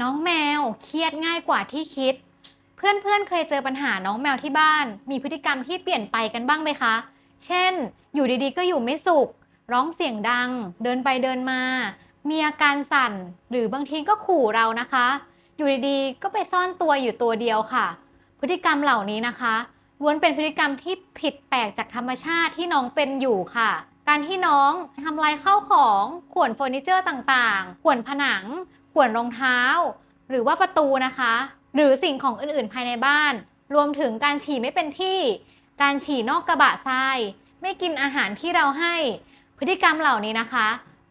น้องแมวเครียดง่ายกว่าที่คิด เพื่อนๆเคยเจอปัญหาน้องแมวที่บ้าน มีพฤติกรรมที่เปลี่ยนไปกันบ้างไหมคะ เช่น อยู่ดีๆ ก็อยู่ไม่สุข ร้องเสียงดัง เดินไปเดินมา มีอาการสั่น หรือบางทีก็ขู่เรานะคะ อยู่ดีๆ ก็ไปซ่อนตัวอยู่ตัวเดียวค่ะ พฤติกรรมเหล่านี้นะคะล้วนเป็นพฤติกรรมที่ผิดแปลกจากธรรมชาติที่น้องเป็นอยู่ค่ะ การที่น้องทำลายข้าวของ ข่วนเฟอร์นิเจอร์ต่างๆ ข่วนผนัง ข่วนรองเท้า หรือว่าประตูนะคะ หรือสิ่งของอื่นๆภายในบ้าน รวมถึงการฉี่ไม่เป็นที่ การฉี่นอกกระบะทราย ไม่กินอาหารที่เราให้ พฤติกรรมเหล่านี้นะคะ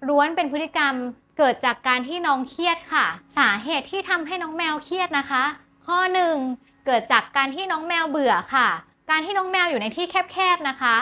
ล้วนเป็นพฤติกรรมเกิดจากการที่น้องเครียดค่ะ สาเหตุที่ทำให้น้องแมวเครียดนะคะ ข้อหนึ่งเกิดจากการที่น้องแมวเบื่อค่ะ การที่น้องแมวอยู่ในที่แคบๆนะคะ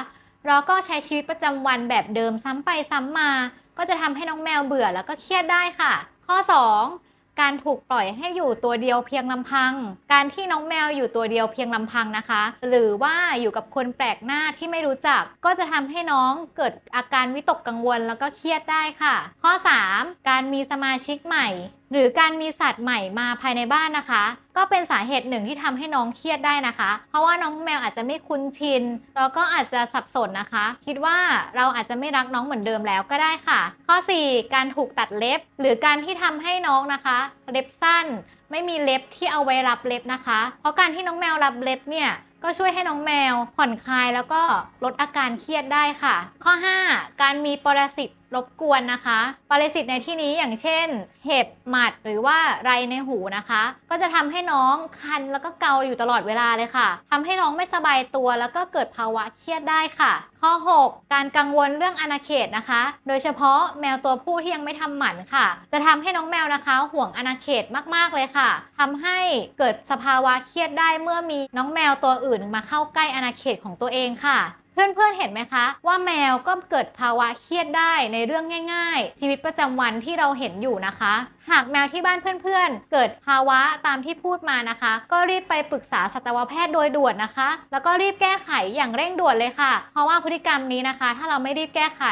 แล้วก็ใช้ชีวิตประจำวันแบบเดิมซ้ำไปซ้ำมา ก็จะทำให้น้องแมวเบื่อแล้วก็เครียดได้ค่ะ ข้อ 2 การถูกปล่อยให้อยู่ตัวเดียวเพียงลำพัง การที่น้องแมวอยู่ตัวเดียวเพียงลำพังนะคะ หรือว่าอยู่กับคนแปลกหน้าที่ไม่รู้จัก ก็จะทำให้น้องเกิดอาการวิตกกังวลแล้วก็เครียดได้ค่ะ ข้อ 3 การมีสมาชิกใหม่ หรือการมีสัตว์ใหม่มาภายในบ้านนะคะ ก็เป็นสาเหตุหนึ่งที่ทำให้น้องเครียดได้นะคะ เพราะว่าน้องแมวอาจจะไม่คุ้นชินแล้วก็อาจจะสับสนนะคะ คิดว่าเราอาจจะไม่รักน้องเหมือนเดิมแล้วก็ได้ค่ะ ข้อ 4 การถูกตัดเล็บ หรือการที่ทำให้น้องนะคะ เล็บสั้น ไม่มีเล็บที่เอาไว้รับเล็บนะคะ เพราะการที่น้องแมวรับเล็บเนี่ยก็ช่วยให้น้องแมวผ่อนคลายแล้วก็ลดอาการเครียดได้ค่ะ ข้อ 5 การมีปรสิต รบกวนนะคะ ปรสิตในที่นี้อย่างเช่น เห็บหมัดหรือว่าไรในหูนะคะ ก็จะทำให้น้องคันแล้วก็เกาอยู่ตลอดเวลาเลยค่ะทำให้น้องไม่สบายตัวแล้วก็เกิดภาวะเครียดได้ค่ะ ข้อ 6 การกังวลเรื่องอาณาเขตนะคะ โดยเฉพาะแมวตัวผู้ที่ยังไม่ทำหมันค่ะ จะทำให้น้องแมวนะคะ ห่วงอาณาเขตมากๆเลยค่ะทำให้เกิดสภาวะเครียดได้เมื่อมีน้องแมวตัวอื่นมาเข้าใกล้อาณาเขตของตัวเองค่ะ เพื่อนๆเห็นไหมคะ ว่าแมวก็เกิดภาวะเครียดได้ในเรื่องง่าย ๆ ชีวิตประจำวันที่เราเห็นอยู่นะคะ หากแมวที่บ้านเพื่อนๆ เกิดภาวะตามที่พูดมานะคะ ก็รีบไปปรึกษาสัตวแพทย์โดยด่วนนะคะ แล้วก็รีบแก้ไขอย่างเร่งด่วนเลยค่ะ เพราะว่าพฤติกรรมนี้นะคะ ถ้าเราไม่รีบแก้ไข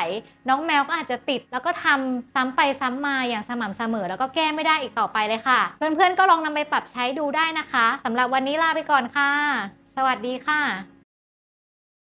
น้องแมวก็อาจจะติด แล้วก็ทำซ้ำไปซ้ำมาอย่างสม่ำเสมอ แล้วก็แก้ไม่ได้อีกต่อไปเลยค่ะ เพื่อนๆก็ลองนำไปปรับใช้ดูได้นะคะสำหรับวันนี้ลาไปก่อนค่ะ สวัสดีค่ะ